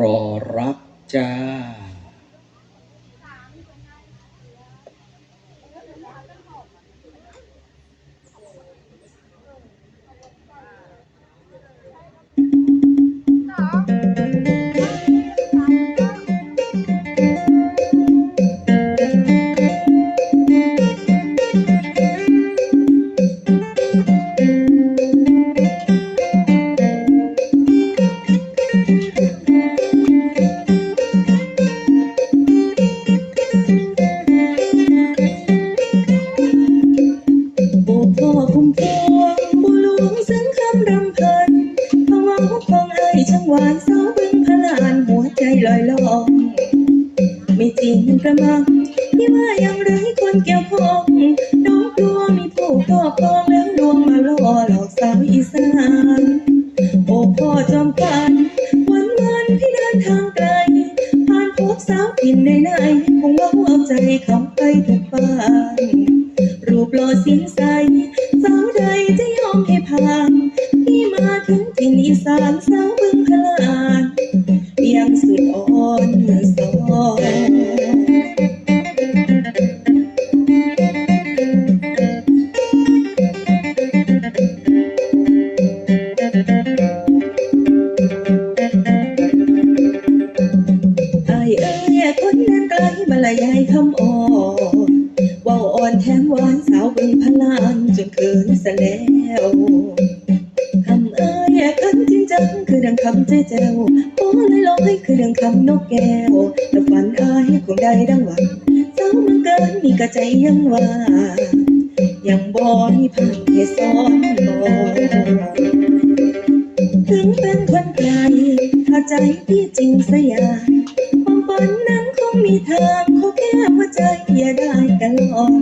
รอรับจ้า หวานสาวบึงพลานหัวใจลอยลองไม่จริงกระมังที่ว่าย่างไรคนเกี่ยวข้องน้องกลัวมีผู้ครอบครองแล้วลวงมาล่อหลอกสาวอีสานโอ้พ่อจอมขวัญวันวันพี่เดินทางไกลผ่านพบสาวถิ่นในในคงเล่าเอาใจเขาไปทุกบ้านรูปหล่อสียงใสสาวใดจะยอมให้ผ่านที่มาถึงถิ่นอีสานสาว ลบรรยายคำอ่อนเว่าอ่อนแถมหวานสาวบึงพลานจนเกินซะแล้วคำเอ้ยคำจริงจังคือดังคำใจแจ้วโอ้ลอยลอยคือดังคำนกแก้วแต่ฝันอายคงได้ดังหวังสาวมันเกินมีกระใจยังว่ายังบ่มีพันให้ซ้อนมองถึงเป็นคนไกลถ้าใจพี่จริงสยามความ ฝันนั้นคงมีทางขอแค่หัวใจอย่าได้กันลอง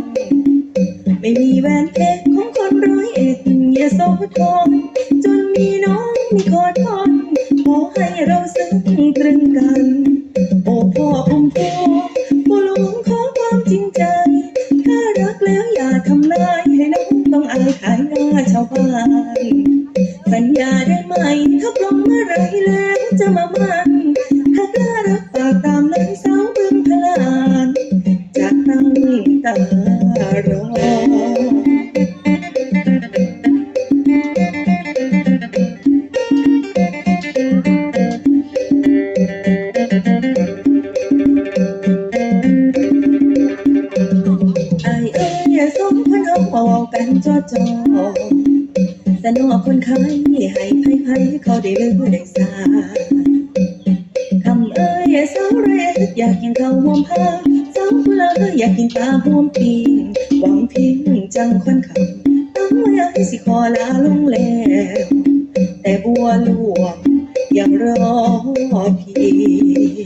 ไม่มีแหวนเพชรของคนร้อยเอ็ดอย่าโซทองจนมีน้องมีคอทอนขอให้เราซึ้งตรึง ตารอไอ้เอ้ยสองคนเขาบอกกันจอจอสนอคนขายให้ไพ่ไพ่เขาได้เลือได้สาคำเอ้ยสาวเรศอยากกินข้าวหอมผ้า ลาอยากกินตาห่วมปีนหวังพิงจังควันคำต้องเมื่อสิคอลาลงแล้วแต่บัวหลวงยังรอพี่